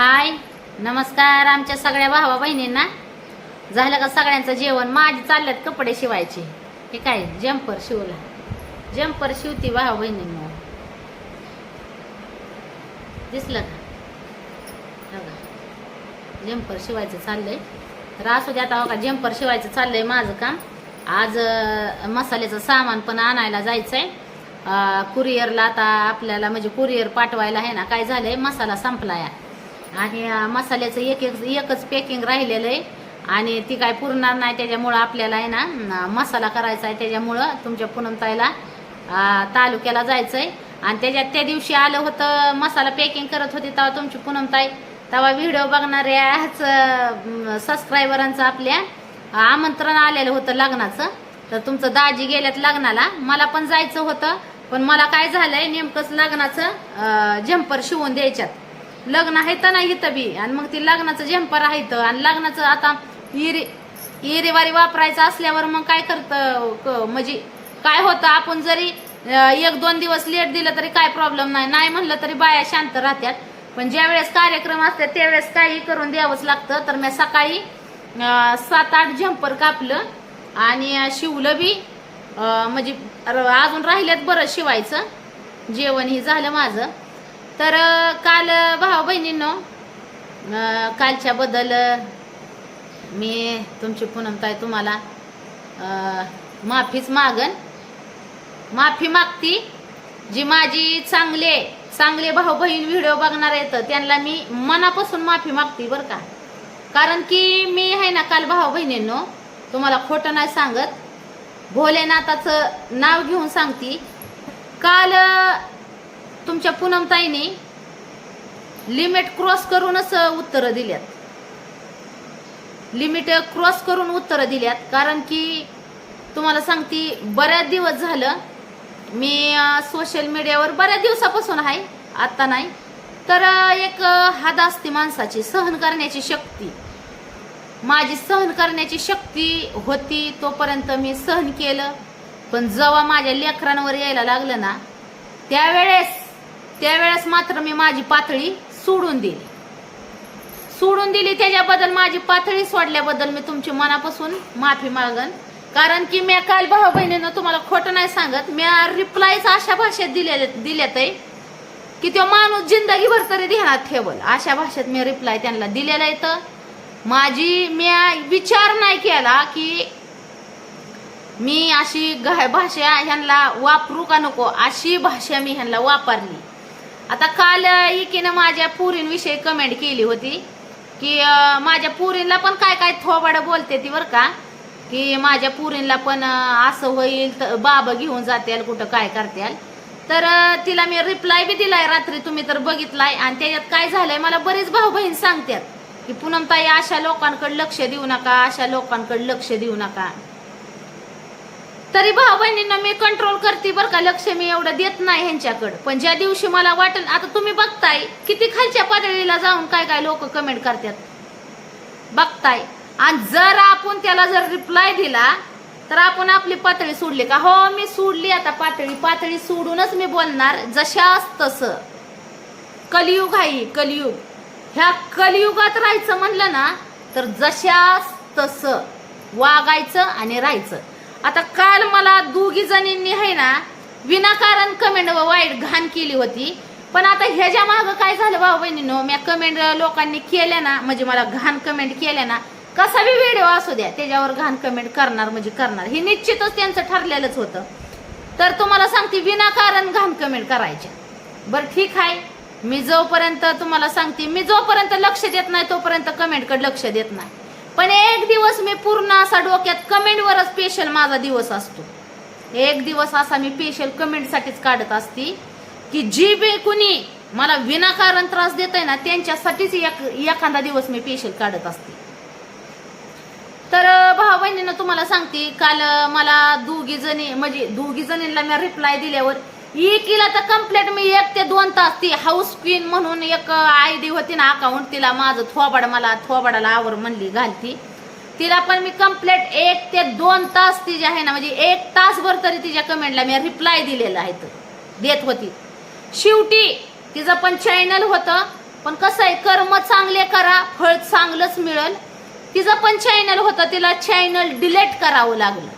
हाय नमस्कार आमच्या सगळ्या भावा बहिणींना. झालं का सगळ्यांचं जेवण? माझे चालल्यात कपडे शिवायचे. हे काय जम्पर शिवला. जम्पर शिवती भावा बहिणींना. दिसलं का? बघा जम्पर शिवायचं चाललंय. तर असू द्या आता हो का जम्पर शिवायचं चाललंय माझं काम. आज मसाल्याचं सामान पण आणायला जायचंय. कुरिअरला आता आपल्याला म्हणजे कुरिअर पाठवायला आहे ना काय झालंय? मसाला संपलाय. आणि मसाल्याचं एक एक एकच पॅकिंग राहिलेलं आहे. आणि ती काय पुरणार नाही त्याच्यामुळं आपल्याला आहे ना मसाला करायचा आहे. त्याच्यामुळं तुमच्या पुनमताईला तालुक्याला जायचं आहे आणि त्याच्यात त्या दिवशी आलं होतं मसाला पॅकिंग करत होती तेव्हा तुमची पुनमताई. तेव्हा व्हिडिओ बघणाऱ्याच सबस्क्रायबरांचं आपल्या आमंत्रण आलेलं होतं लग्नाचं. तर तुमचं दाजी गेल्यात लग्नाला. मला पण जायचं होतं पण मला काय झालंय नेमकंच लग्नाचं जम्पर शिवून द्यायच्यात. लग्न आहे तर नाही इथं बी. आणि मग ती लग्नाचं झेंपर आहे इथं. आणि लग्नाचं आता इरे इरेवारी वापरायचं असल्यावर मग काय करतं म्हणजे काय होतं आपण जरी एक दोन दिवस लेट दिलं तरी काय प्रॉब्लेम नाही. नाही म्हणलं तरी बाया शांत राहत्यात. पण ज्या वेळेस कार्यक्रम असतात त्यावेळेस काही करून द्यावंच लागतं. तर मी सकाळी सात आठ झेंपर कापलं. आणि शिवलं बी म्हणजे अजून राहिल्यात बरं शिवायचं. जेवण हे झालं माझं. तर काल भाऊ बहिणींनो कालच्याबद्दल कालच्या बद्दल मी तुमची पुनमताय तुम्हाला माफीच मागन. माफी मागती जी माझी चांगले चांगले भाऊ बहीण व्हिडिओ बघणार आहेत त्यांना मी मनापासून माफी मागते बरं का. कारण की मी आहे ना काल भाऊ बहिणींनो तुम्हाला खोटं नाही सांगत. भोलेनाथाचं नाव घेऊन सांगती. काल तुमच्या पूनमताईने लिमिट क्रॉस करूनच उत्तरं दिल्यात. लिमिट क्रॉस करून उत्तरं दिल्यात. कारण की तुम्हाला सांगती बऱ्याच दिवस झालं मी सोशल मीडियावर बऱ्याच दिवसापासून आहे आता नाही. तर एक अं, हाद असते माणसाची सहन करण्याची शक्ती. माझी सहन करण्याची शक्ती होती तोपर्यंत मी सहन केलं. पण जेव्हा माझ्या लेकरांवर यायला लागलं ना त्यावेळेस त्यावेळेस मात्र मी माझी पातळी सोडून दिली. सोडून दिली त्याच्याबद्दल माझी पातळी सोडल्याबद्दल मी तुमची मनापासून माफी मागन. कारण की मी काल भाऊ बहिणीनं तुम्हाला खोटं नाही सांगत मी रिप्लायच अशा भाषेत दिले दिल्यात आहे की तो माणूस जिंदगीभर तरी ध्यानात ठेवल. अशा भाषेत मी रिप्लाय त्यांना दिलेला आहे. तर माझी मी विचार नाही केला की मी अशी घाय भाषा ह्यांना वापरू का नको अशी भाषा मी ह्यांना वापरली. आता काल एकीनं माझ्या पुरींविषयी कमेंट केली होती की माझ्या पुरींला पण काय काय थोबाड बोलते ती बरं का? की माझ्या पुरींला पण असं होईल तर बाबा घेऊन जातील कुठं काय करत्याल. तर तिला मी रिप्लाय बी दिलाय रात्री तुम्ही तर बघितलाय. आणि त्याच्यात काय झालंय मला बरेच भाऊ बहीण सांगतात की पूनमताई अशा लोकांकडे लक्ष देऊ नका अशा लोकांकडे लक्ष देऊ नका. तरी भाऊ बहिणींना मी कंट्रोल करते बरं का. लक्ष मी एवढं देत नाही ह्यांच्याकडं. पण ज्या दिवशी मला वाटेल आता तुम्ही बघताय किती खालच्या पातळीला जाऊन काय काय लोक कमेंट करतात. बघताय. आणि जर आपण त्याला जर रिप्लाय दिला तर आपण आपली पातळी सोडली का? हो मी सोडली आता पातळी. पातळी सोडूनच मी बोलणार जशास तसं. कलियुग आहे कलियुग. ह्या कलियुगात राहायचं म्हणलं ना तर जशास तसं. वागायचं आणि राहायचं. आता काल मला दोघी जणींनी आहे ना विनाकारण कमेंट वाईट घाण केली होती. पण आता ह्याच्या मागं काय झालं भाऊ बहिणीनो मी कमेंट लोकांनी केल्या ना म्हणजे मला घाण कमेंट केल्या ना कसा बी व्हिडिओ असू द्या त्याच्यावर घाण कमेंट करणार म्हणजे करणार. हे निश्चितच त्यांचं ठरलेलंच होतं. तर तुम्हाला सांगते विनाकारण घाण कमेंट करायच्या बरं ठीक आहे. मी जोपर्यंत तुम्हाला सांगते मी जोपर्यंत लक्ष देत नाही तोपर्यंत कमेंटकडे लक्ष देत नाही. पण एक दिवस मी पूर्ण असा डोक्यात कमेंटवरच स्पेशल माझा दिवस असतो. एक दिवस असा मी स्पेशल कमेंटसाठीच काढत असती की जी बे कुणी मला विनाकारण त्रास देत आहे ना त्यांच्यासाठीच एक एखादा दिवस मी स्पेशल काढत असते. तर भाऊ बहिणीनं तुम्हाला सांगते काल मला दोघी जणी म्हणजे दोघी जणींना मी रिप्लाय दिल्यावर इकीला तर कंप्लीट मी एक ते दोन तास ती हाऊस क्वीन म्हणून एक आय डी होती ना अकाउंट तिला माझं थोबाड मला थोबाडाला आवर म्हणली घालती. तिला पण मी कंप्लीट एक ते दोन तास तिच्या आहे ना म्हणजे एक तासभर तरी तिच्या कमेंटला मी रिप्लाय दिलेला आहे. तर देत होती. शेवटी तिचं पण चॅनल होतं पण कसं आहे कर्म चांगले करा फळ चांगलंच मिळेल. तिचं पण चॅनल होतं तिला चॅनल डिलीट करावं लागलं.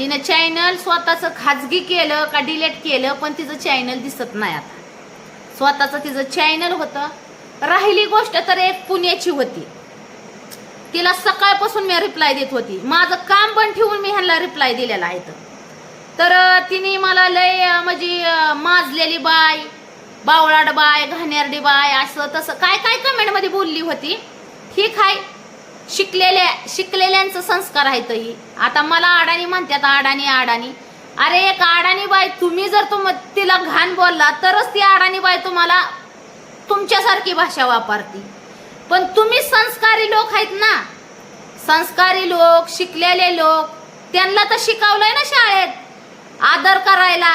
तिनं चॅनल स्वतःचं खाजगी केलं का डिलीट केलं पण तिचं चॅनल दिसत नाही आता. स्वतःचं तिचं चॅनल होतं. राहिली गोष्ट तर एक पुण्याची होती. तिला सकाळपासून मी रिप्लाय देत होती. माझं काम पण ठेवून मी ह्यांना रिप्लाय दिलेला आहे तर. तिने मला लय म्हणजे माजलेली बाय बावळाड बाय घाणेरडी बाय असं तसं. काय काय कमेंटमध्ये बोलली होती? ठीक आहे. शिकलेल्या शिकलेल्यांचं संस्कार आहे तही आता मला अडाणी म्हणतात अडाणी अडाणी. अरे एक अडाणी बाई तुम्ही जर तुम तिला घाण बोलला तरच ती अडाणी बाई तुम्हाला तुमच्यासारखी भाषा वापरती. पण तुम्ही संस्कारी लोक आहेत ना. संस्कारी लोक शिकलेले लोक त्यांना तर शिकवलंय ना शाळेत. आदर करायला.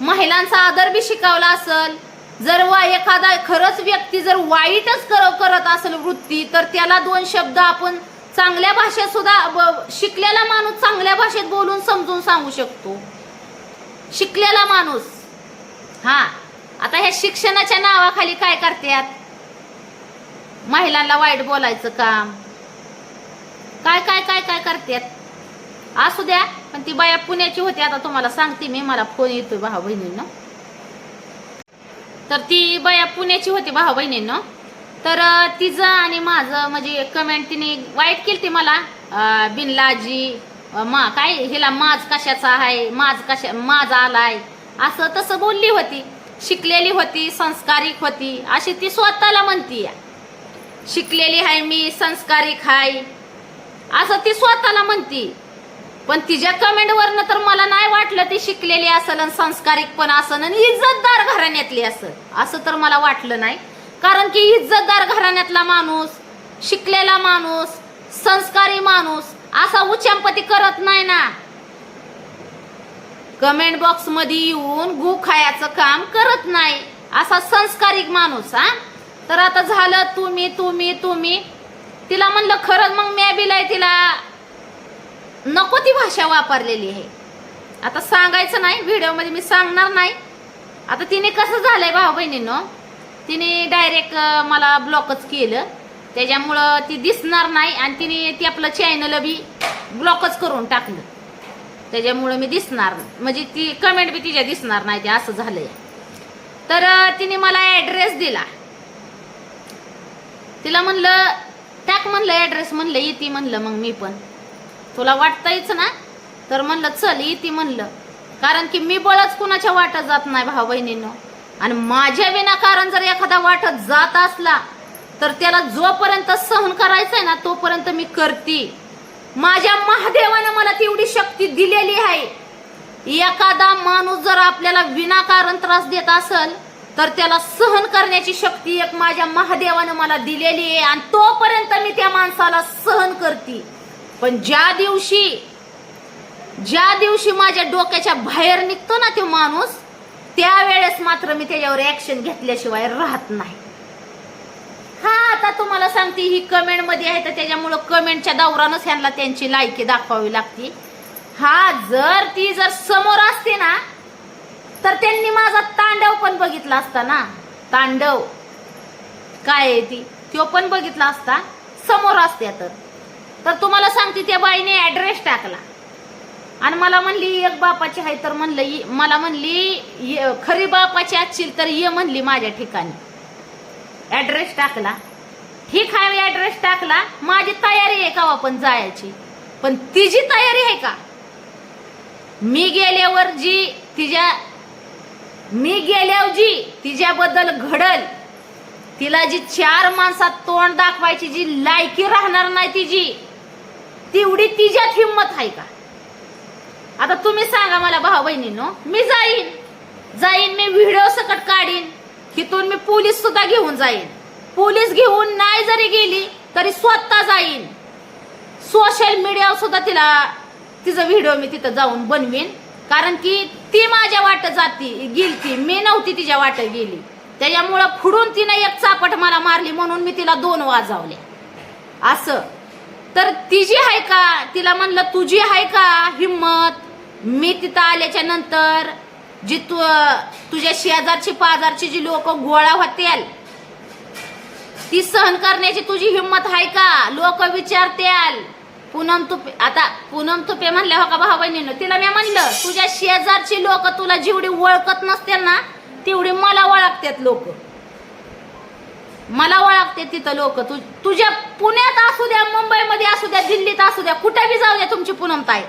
महिलांचा आदर बी शिकवला असल. जर वा एखादा खरंच व्यक्ती जर वाईटच कर करत असेल वृत्ती तर त्याला दोन शब्द आपण चांगल्या भाषेत सुद्धा शिकलेला माणूस चांगल्या भाषेत बोलून समजून सांगू शकतो. शिकलेला माणूस. हा. आता ह्या शिक्षणाच्या नावाखाली काय करतात महिलांना वाईट बोलायचं काम. काय काय काय काय करतात असू द्या पण ती बाया पुण्याची होती आता तुम्हाला सांगते मी मला फोन येतोय भाऊ बहिणींना तर ती बया पुण्याची होती भाऊ बहिणीनं. तर तिचं आणि माझं म्हणजे कमेंट तिने वाईट केली ती मला बिनलाजी मा काय हिला माज कशाचा आहे माज कशा माज आलाय. असं तसं बोलली होती. शिकलेली होती संस्कारिक होती. अशी ती स्वतःला म्हणती शिकलेली आहे मी संस्कारिक आहे. असं ती स्वतःला म्हणती. पण तिच्या कमेंट वरनं तर मला नाही वाटलं ती शिकलेली असेल आणि संस्कारिक पण असेल आणि इज्जतदार घराण्यातली असं असं तर मला वाटलं नाही. कारण की इज्जतदार घराण्यातला माणूस शिकलेला माणूस संस्कारी माणूस असा उच्चांपती करत नाही ना. कमेंट बॉक्समध्ये येऊन गु खायचं काम करत नाही. असा संस्कारिक माणूस हा? तर आता झालं तुम्ही तुम्ही तुम्ही. तिला म्हणलं खरंच मग मी बिलाय तिला नको ती भाषा वापरलेली आहे. आता सांगायचं नाही व्हिडिओमध्ये मी सांगणार नाही. आता तिने कसं झालंय भाऊ बहिणीनं तिने डायरेक्ट मला ब्लॉकच केलं. त्याच्यामुळं ती दिसणार नाही आणि तिने ती आपलं चॅनल बी ब्लॉकच करून टाकलं. त्याच्यामुळं मी दिसणार म्हणजे ती कमेंट बी तिच्या दिसणार नाही ते असं झालंय. तर तिने मला ॲड्रेस दिला. तिला म्हणलं टाक म्हणलं ॲड्रेस म्हणलं येते म्हणलं मग मी पण. तुला वाटतंयच ना? तर म्हणलं चल ती म्हणलं. कारण की मी बळच कुणाच्या वाटत जात नाही भाऊ बहिणीनं. आणि माझ्या विनाकारण जर एखादा वाटत जात असला तर त्याला जोपर्यंत सहन करायचंय ना तोपर्यंत मी करते. माझ्या महादेवानं मला तेवढी शक्ती दिलेली आहे. एखादा माणूस जर आपल्याला विनाकारण त्रास देत असेल तर त्याला सहन करण्याची शक्ती एक माझ्या महादेवानं मला दिलेली आहे. आणि तोपर्यंत मी त्या माणसाला सहन करते. पण ज्या दिवशी ज्या दिवशी माझ्या डोक्याच्या बाहेर निघतो ना तो माणूस त्यावेळेस मात्र मी त्याच्यावर ऍक्शन घेतल्याशिवाय राहत नाही. हा आता तुम्हाला सांगते ही कमेंटमध्ये आहे तर त्याच्यामुळं कमेंटच्या दौरानच ह्यांना त्यांची लायकी दाखवावी लागते. हा जर ती जर समोर असते ना तर त्यांनी माझा तांडव पण बघितला असता ना. तांडव. काय आहे ती? तो पण बघितला असता. समोर असत्या तर. तर तुम्हाला सांगते त्या बाईने ऍड्रेस टाकला. आणि मला म्हणली एक बापाची आहे तर म्हणलं मला म्हणली ये- खरी बापाची असशील तर ये म्हणली माझ्या ठिकाणी. ऍड्रेस टाकला. ठीक आहे ऍड्रेस टाकला. माझी तयारी आहे का हो आपण जायची? पण तिची तयारी आहे का? मी गेल्यावर जी तिच्या मी गेल्यावर जी तिच्याबद्दल घडल तिला जी चार माणसात तोंड दाखवायची जी लायकी राहणार नाही तिची तेवढी तिच्यात हिंमत आहे का? आता तुम्ही सांगा मला भाऊ बहिणीनो मी जाईन. जाईन मी व्हिडिओ सकट काढीन. तिथून मी पोलीस सुद्धा घेऊन जाईन. पोलीस घेऊन नाही जरी गेली तरी स्वतः जाईन. सोशल मीडियावर सुद्धा तिला तिचा व्हिडिओ मी तिथं जाऊन बनवीन. कारण की ती माझ्या वाट जाती गेलती. मी नव्हती तिच्या वाट गेली. त्याच्यामुळं फुडून तिनं एक चापट मला मारली म्हणून मी तिला दोन वाजवले. असं. तर तिची आहे का? तिला म्हणलं तुझी आहे का हिम्मत? मी तिथं आल्याच्यानंतर जी तू तुझ्या शेजारची पाजारची जी लोक गोळा होतील ती सहन करण्याची तुझी हिंमत आहे का? लोक विचारतील. पूनम तुपे आता पूनम तुपे म्हणल्या हो का भाऊ बहिणीनं? तिला मी म्हणलं तुझ्या शेजारची लोक तुला जेवढी ओळखत नसतील ना तेवढी मला ओळखतात लोक. मला ओळखते तिथं लोक. तु तुझ्या पुण्यात असू द्या मुंबईमध्ये असू द्या दिल्लीत असू द्या कुठे बी जाऊ द्या तुमची पूनम ताई.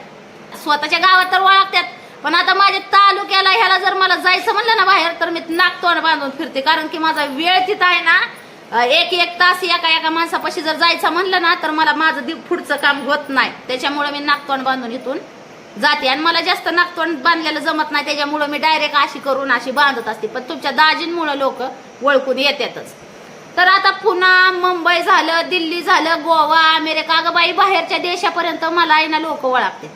स्वतःच्या गावात तर ओळखतात पण आता माझ्या तालुक्याला ह्याला जर मला जायचं म्हणलं ना बाहेर तर मी नागतोंड बांधून फिरते. कारण की माझा वेळ तिथं आहे ना एक एक तास एका एका माणसापाशी जर जायचं म्हणलं ना तर मला माझं दि- पुढचं काम होत नाही. त्याच्यामुळे मी नागतोंड बांधून इथून जाते. आणि मला जास्त नागतोंड बांधलेलं जमत नाही त्याच्यामुळं मी डायरेक्ट अशी करून अशी बांधत असते. पण तुमच्या दाजींमुळं लोक ओळखून येतातच. तर आता पुन्हा मुंबई झालं दिल्ली झालं गोवा अमेरिका. अगं बाई बाहेरच्या देशापर्यंत मला आहे ना लोक ओळखते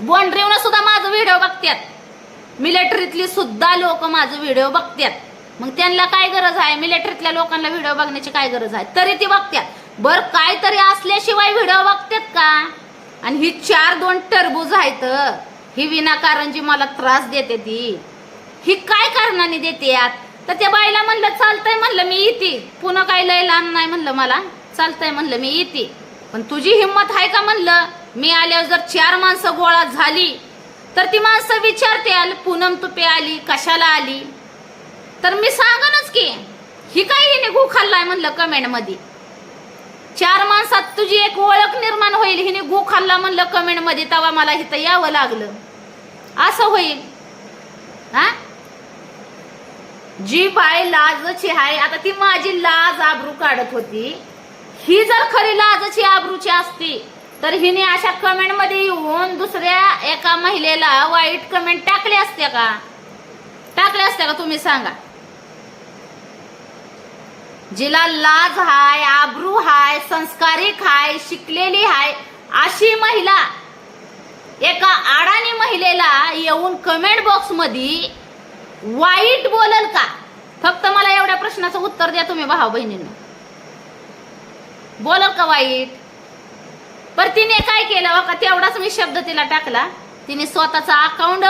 बोंडरेवनं सुद्धा माझं व्हिडिओ बघतात मिलिटरीतली सुद्धा लोक माझं व्हिडिओ बघतात मग त्यांना काय गरज आहे? मिलिटरीतल्या लोकांना व्हिडिओ बघण्याची काय गरज आहे? तरी ती बघतात बर काय तरी असल्याशिवाय व्हिडिओ बघतात का? आणि ही चार दोन टरबूज आहेत. ही विनाकारण जी मला त्रास देते ती. ही काय कारणाने देते यात? तर त्या बाईला म्हणलं चालतंय म्हणलं मी येते. पुन्हा काय लय लांब नाही म्हणलं मला. चालतंय म्हणलं मी येते. पण तुझी हिंमत आहे का? म्हणलं मी आल्यावर जर चार माणसं गोळा झाली तर ती माणसं विचारते पूनम तुपे आली कशाला आली? तर मी सांगनच की ही काय हिने गु खाल्लाय? म्हणलं कमेंटमध्ये चार माणसात तुझी एक ओळख निर्माण होईल हिने गु खाल्ला म्हणलं कमेंटमध्ये तेव्हा मला इथं यावं लागलं. असं होईल? हा जी बाय लाजची आहे आता ती माझी लाज आबरू काढत होती. ही जर खरी लाजची आबरूची असती तर हिने अशा कमेंटमध्ये येऊन दुसऱ्या एका महिलेला वाईट कमेंट टाकले असते का? टाकले असते का तुम्ही सांगा? जिला लाज हाय आबरू हाय संस्कारिक हाय शिकलेली हाय अशी महिला एका आडाणी महिलेला येऊन कमेंट बॉक्समध्ये वाईट बोलल का? फक्त मला एवढ्या प्रश्नाचं उत्तर द्या तुम्ही भाऊ बहिणींना. बोलल का वाईट? पर तिने काय केलं हो बघा तेवढाच मी शब्द तिला टाकला. तिने स्वतःचा अकाउंट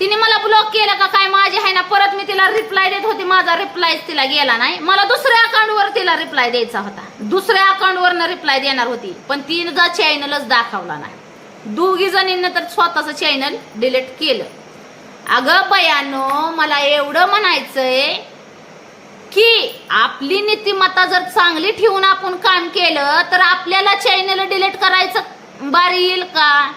तिने मला ब्लॉक केलं का काय? माझे आहे ना परत मी तिला रिप्लाय देत होती. माझा रिप्लाय तिला गेला नाही. मला दुसऱ्या अकाउंटवर तिला रिप्लाय द्यायचा होता. दुसऱ्या अकाउंटवरनं रिप्लाय देणार होती. पण तिनं चॅनलच दाखवला नाही. दोघी जणींना तर स्वतःचं चॅनल डिलीट केलं. अगं बयानो मला एवढं म्हणायचंय की आपली नीतिमत्ता जर चांगली ठेवून आपण काम केलं तर आपल्याला चॅनल डिलीट करायचं बारी येईल का?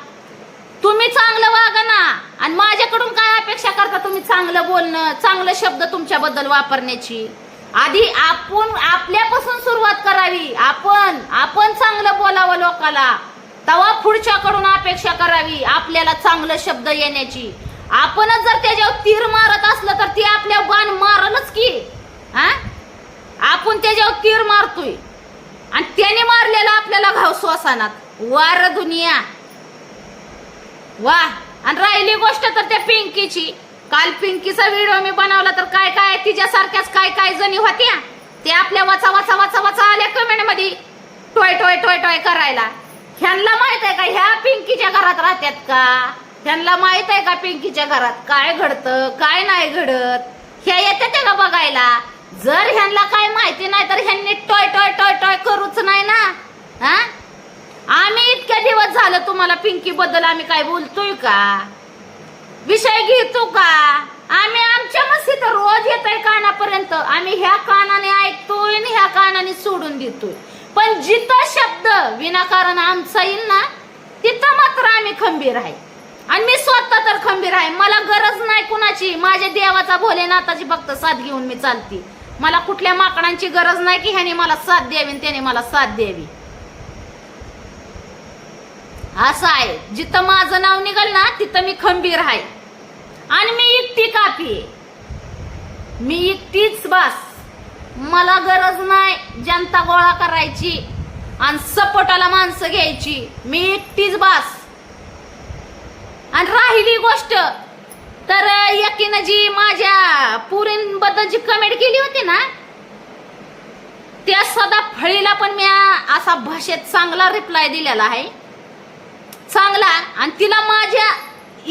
तुम्ही चांगलं वागा ना. आणि माझ्याकडून काय अपेक्षा करता तुम्ही चांगलं बोलणं चांगलं शब्द तुमच्याबद्दल वापरण्याची? आधी आपण आपल्यापासून सुरुवात करावी. आपण आपण चांगलं बोलावं लोकाला. तेव्हा पुढच्याकडून अपेक्षा करावी आपल्याला चांगलं शब्द येण्याची. आपणच जर त्याच्यावर तीर मारत असलं तर ती आपल्या बाण मारलच की. हा? आपण त्याच्यावर तीर मारतोय. आणि त्याने मारलेला आपल्याला घाव श्वासानात. वार दुनिया. वा. आणि राहिली गोष्ट तर त्या पिंकीची. काल पिंकीचा व्हिडिओ मी बनवला तर काय काय तिच्यासारख्याच काय काय जणी होत्या? ते आपल्या वाचा वाचा वाचा वाचा आल्या कमेंटमध्ये टोय टोय टोय टोय करायला. ह्यांना माहीत आहे का ह्या पिंकीच्या घरात राहतात का? ह्यांना माहीत आहे का पिंकीच्या घरात काय घडतं काय नाही घडत? ह्या येतात का बघायला? जर ह्यांना काय माहिती नाही तर ह्यांनी टॉय टॉय टॉय टॉय करूच नाही ना? हा? आम्ही इतक्या दिवस झालं तुम्हाला पिंकी बद्दल आम्ही काय बोलतोय का? विषय घेतो का? आम्ही आमच्या मस्तीत रोज येतोय कानापर्यंत. आम्ही ह्या कानाने ऐकतोय आणि ह्या कानाने सोडून देतोय. पण जिथं शब्द विनाकारण आमचा येईल ना तिथं मात्र आम्ही खंबीर आहे. आणि मी स्वतः तर खंबीर आहे. मला गरज नाही कुणाची. माझ्या देवाचा भोलेनाथाची फक्त साथ घेऊन मी चालते. मला कुठल्या माकडांची गरज नाही की ह्याने मला साथ द्यावी आणि त्याने मला साथ द्यावी. असं आहे. जिथं माझं नाव निघल ना तिथं मी खंबीर आहे. आणि मी एकटी कापी आहे. मी एकटीच बस. मला गरज नाही जनता गोळा करायची आणि सपोटाला माणसं घ्यायची. मी एकटीच बस. आणि राहिली गोष्ट. तर एकीनं जी माझ्या पुरींबद्दल जी कमेंट केली होती ना त्या सदा फळीला पण मी असा भाषेत चांगला रिप्लाय दिलेला आहे. चांगला. आणि तिला माझ्या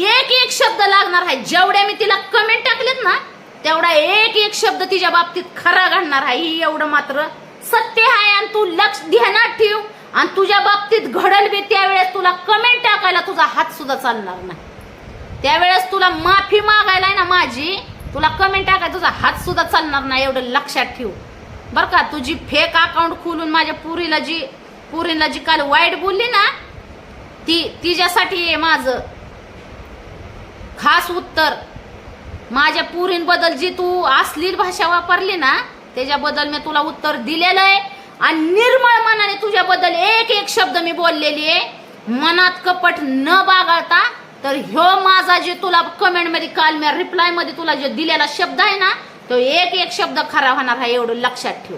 एक एक शब्द लागणार आहे. जेवढ्या मी तिला कमेंट टाकलेत ना तेवढा एक एक शब्द तिच्या बाबतीत खरा घडणार आहे. ही एवढं मात्र सत्य आहे. आणि तू लक्ष ध्यानात ठेव. आणि तुझ्या बाबतीत घडल बी त्यावेळेस तुला कमेंट टाकायला तुझा हात सुद्धा चालणार नाही. त्यावेळेस तुला माफी मागायला आहे ना माझी तुला कमेंट टाकायला तुझा हात सुद्धा चालणार नाही एवढं लक्षात ठेव. बर का तुझी फेक अकाउंट खोलून माझ्या पुरीला जी पुरीला जी काल वाईट बोलली ना ती तिच्यासाठी आहे माझं. खास उत्तर माझ्या पुरींबद्दल जी तू अश्लील भाषा वापरली ना त्याच्याबद्दल मी तुला उत्तर दिलेलं आहे. आणि निर्मळ मनाने तुझ्याबद्दल एक एक शब्द मी बोललेली आहे. मनात कपट न बागळता तर ह्यो माझा जे तुला कमेंटमध्ये काल मी रिप्लायमध्ये तुला जे दिलेला शब्द आहे ना तो एक एक शब्द खरा होणार आहे एवढं लक्षात ठेव.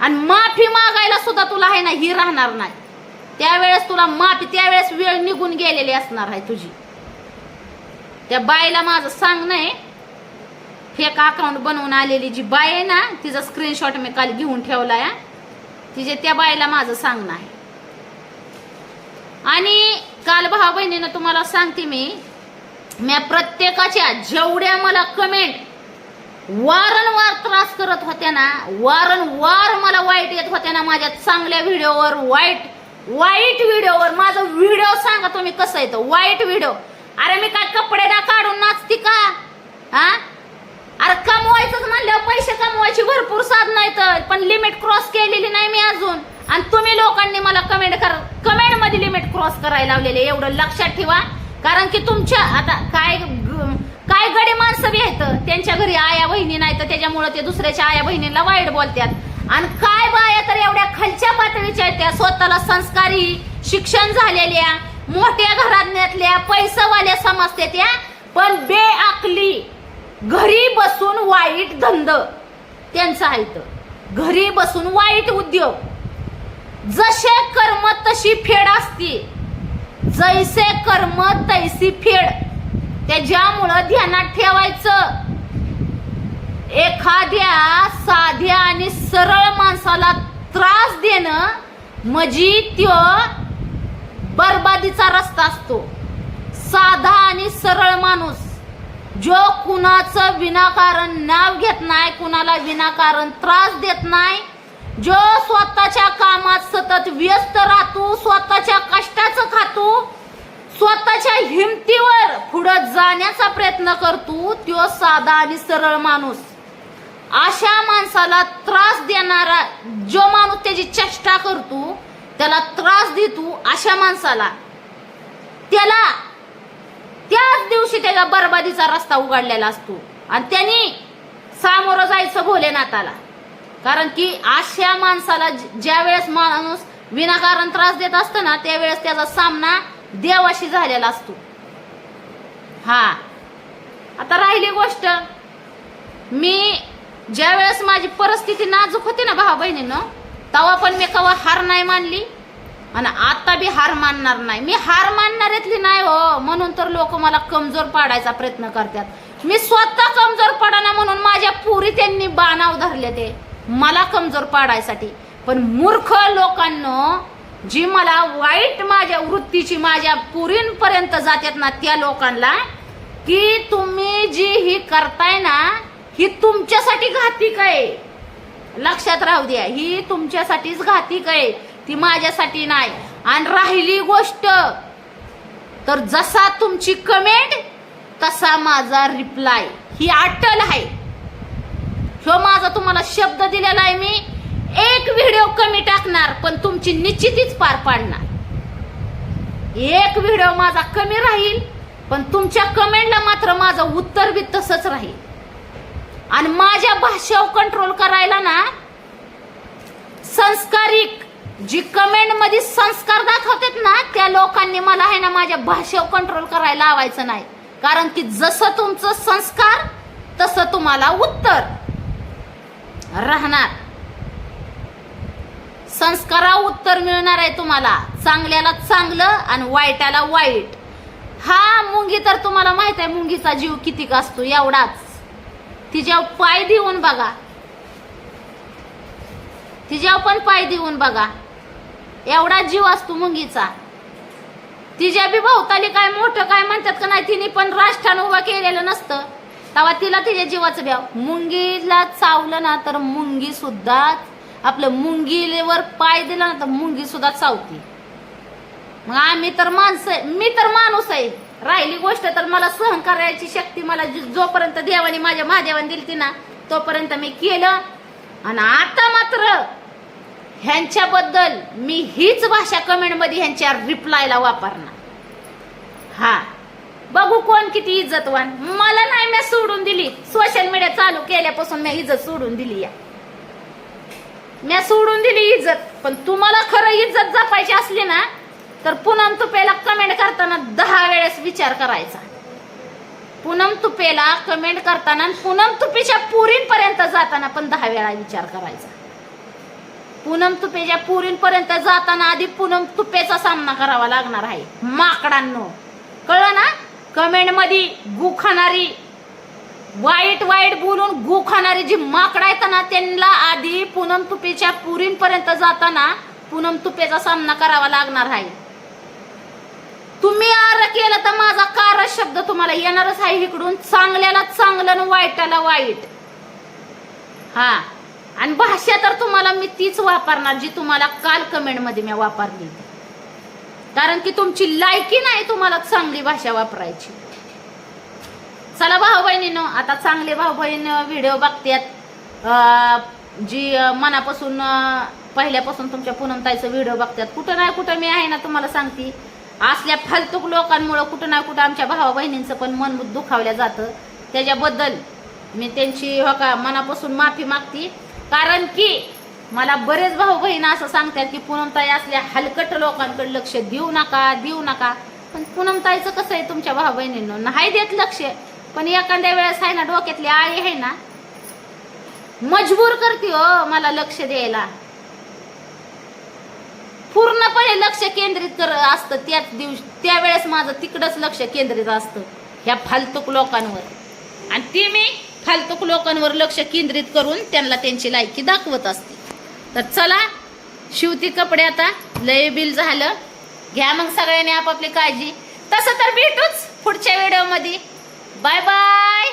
आणि माफी मागायला सुद्धा तुला आहे ना ही राहणार नाही. त्यावेळेस तुला माफी त्यावेळेस वेळ निघून गेलेली असणार आहे तुझी. त्या बाईला माझं सांग नाही फेक अकाउंट बनवून आलेली जी बाई आहे ना तिचा स्क्रीनशॉट मी काल घेऊन ठेवला आहे. तिचे त्या बाईला माझं सांगणं आहे. आणि काल भाऊ बहिणीनं तुम्हाला सांगते मी मी प्रत्येकाच्या जेवढ्या मला कमेंट वारंवार त्रास करत होत्या ना वारंवार मला वाईट येत होत्या ना माझ्या चांगल्या व्हिडिओवर वाईट वाईट व्हिडिओवर माझं व्हिडिओ सांगा तुम्ही कसं येतं वाईट व्हिडिओ. अरे मी काय कपडे ना काढून नाचते का? हा? अरे कमवायचंच म्हणल्यावर पैसे कमवायची भरपूर साधन आहेत. पण लिमिट क्रॉस केलेली नाही मी अजून. आणि तुम्ही लोकांनी मला कमेंट कर कमेंटमध्ये लिमिट क्रॉस करायला लावलेले एवढं लक्षात ठेवा. कारण की तुमच्या आता काय काय गडे माणसं बी आहेत. त्यांच्या घरी आया बहिणी नाही तर त्याच्यामुळे ते दुसऱ्याच्या आया बहिणीला वाईट बोलतात आणि काय बाया तर एवढ्या खालच्या पातळीच्या आहेत. त्या स्वतःला संस्कारी शिक्षण झालेल्या मोठ्या घरातल्या पैसावाल्या समजते त्या पण बेअकली. घरी बसून वाईट धंद. त्यांचा आहे घरी बसून वाईट उद्योग. जसे कर्म तशी फेड असते. जैसे कर्म तैसी फेड. त्याच्यामुळं ध्यानात ठेवायचं. एखाद्या साध्या आणि सरळ माणसाला त्रास देणं म्हणजे त्यो बरबादीचा रस्ता असतो. साधा आणि सरळ माणूस जो कुणाचं विनाकारण नाव घेत नाही कुणाला विनाकारण त्रास देत नाही जो स्वतःच्या कामात सतत व्यस्त राहतो स्वतःच्या कष्टाचं खातो स्वतःच्या हिमतीवर पुढं जाण्याचा प्रयत्न करतो तो साधा आणि सरळ माणूस. अशा माणसाला त्रास देणारा जो माणूस त्याची चेष्टा करतो त्याला त्रास देतो अशा माणसाला. त्याला त्याच दिवशी त्याच्या बरबादीचा रस्ता उघडलेला असतो. आणि त्यांनी सामोरं जायचं भोलेनाथाला. कारण की अशा माणसाला ज्या वेळेस माणूस विनाकारण त्रास देत असतो ना त्यावेळेस त्याचा सामना देवाशी झालेला असतो. हा. आता राहिली गोष्ट. मी ज्या वेळेस माझी परिस्थिती नाजूक होती ना भावा बहिणीनं तेव्हा पण मी कवा हार नाही मानली. आणि आता बी हार मानणार नाही. मी हार मानणाऱ्यातली नाही हो. म्हणून तर लोक मला कमजोर पाडायचा प्रयत्न करतात. मी स्वतः कमजोर पडाना म्हणून माझ्या पुरी त्यांनी बाणाव धरले ते. मला कमजोर पाडायसाठी. पण मूर्ख लोकांना जी मला वाईट माझ्या वृत्तीची माझ्या पुरींपर्यंत जातात ना त्या लोकांना की तुम्ही जी ही करताय ना ही तुमच्यासाठी घातिक आहे. लक्षात राहू द्या ही तुमच्यासाठीच घातिक आहे. ती माझ्यासाठी नाही. आणि राहिली गोष्ट तर जसा तुमची कमेंट तसा माझा रिप्लाय ही अटल आहे. ह्यो माझा तुम्हाला शब्द दिलेला आहे मी. एक व्हिडिओ कमी टाकणार पण तुमची निश्चितीच पार पाडणार. एक व्हिडिओ माझा कमी राहील पण तुमच्या कमेंटला मात्र माझं उत्तर बी तसंच राहील. आणि माझ्या भाषेवर कंट्रोल करायला ना संस्कारिक जी कमेंटमध्ये संस्कार दाखवतात ना त्या लोकांनी मला आहे ना माझ्या भाषेवर कंट्रोल करायला लावायचं नाही. कारण की जसं तुमचं संस्कार तसं तुम्हाला उत्तर राहणार. संस्कारा उत्तर मिळणार आहे तुम्हाला. चांगल्याला चांगलं आणि वाईटाला वाईट. हा मुंगी तर तुम्हाला माहीत आहे मुंगीचा जीव किती असतो? एवढाच. तिच्या पाय देऊन बघा. तिच्या पण पाय देऊन बघा. एवढा जीव असतो मुंगीचा. तिच्या बी भोवताली काय मोठं काय म्हणतात का नाही तिने पण राष्ट्रानं उभं केलेलं नसतं. तेव्हा तिला तिच्या जीवाचं ब्याव मुंगीला चावलं ना तर मुंगी सुद्धा आपलं मुंगीवर पाय दिला ना तर मुंगी सुद्धा चावती. मग आम्ही तर माणसं आहे. मी तर माणूस आहे. राहिली गोष्ट तर मला सहन करायची शक्ती मला जोपर्यंत देवाने माझ्या महादेवाने दिली ती ना तोपर्यंत मी केलं. आणि आता मात्र ह्यांच्याबद्दल मी हीच भाषा कमेंटमध्ये ह्यांच्या रिप्लायला वापरणार. हा. बघू कोण किती इज्जतवान. मला नाही मी सोडून दिली. सोशल मीडिया चालू केल्यापासून मी इज्जत सोडून दिली या. मी सोडून दिली इज्जत. पण तुम्हाला खरं इज्जत जपायची असली ना तर पूनम तुपेला कमेंट करताना दहा वेळेस विचार करायचा. पूनम तुपेला कमेंट करताना पूनम तुपेच्या पुरींपर्यंत जाताना पण दहा वेळा विचार करायचा. पूनम तुपेच्या पुरींपर्यंत जाताना आधी पूनम तुपेचा सामना करावा लागणार आहे. माकडांनो कळलं ना? कमेंटमध्ये गु खाणारी वाईट वाईट बोलून गु खाणारी जी माकडं आहेत ना त्यांना आधी पूनम तुपेच्या पुरींपर्यंत जाताना पूनम तुपेचा सामना करावा लागणार आहे. तुम्ही आर केलं तर माझा कार शब्द तुम्हाला येणारच आहे इकडून. चांगल्याला चांगलं वाईटाला वाईट. हा. आणि भाषा तर तुम्हाला मी तीच वापरणार जी तुम्हाला काल कमेंटमध्ये मी वापरली. कारण की तुमची लायकी नाही तुम्हाला चांगली भाषा वापरायची. चला भाऊ बहिणीनो आता चांगले भाऊ बहीण व्हिडिओ बघतात जी मनापासून पहिल्यापासून तुमच्या पुनमताईचं व्हिडिओ बघतात कुठं नाही कुठं मी आहे ना तुम्हाला सांगते. असल्या फालतूक लोकांमुळं कुठं ना कुठं आमच्या भावा बहिणींचं पण मन दुखावलं जातं. त्याच्याबद्दल मी त्यांची हो का मनापासून माफी मागते. कारण की मला बरेच भाऊ बहीण असं सांगतात की पूनमताई असल्या हलकट लोकांकडे लक्ष देऊ नका देऊ नका. पण पूनमताईचं कसं आहे तुमच्या भाऊ बहिणींना नाही देत लक्ष. पण एखाद्या वेळेस आहे ना डोक्यातली आळी आहे ना मजबूर करते हो मला लक्ष द्यायला. पूर्णपणे लक्ष केंद्रित कर असतं त्याच दिवशी त्यावेळेस माझं तिकडंच लक्ष केंद्रित असतं ह्या फालतूक लोकांवर. आणि ती मी फालतूक लोकांवर लक्ष केंद्रित करून त्यांना त्यांची लायकी दाखवत असते. तर चला शिवती कपडे आता लय बिल झालं. घ्या मग सगळ्यांनी आपापली काळजी. तसं तर भेटूच पुढच्या व्हिडिओमध्ये बाय बाय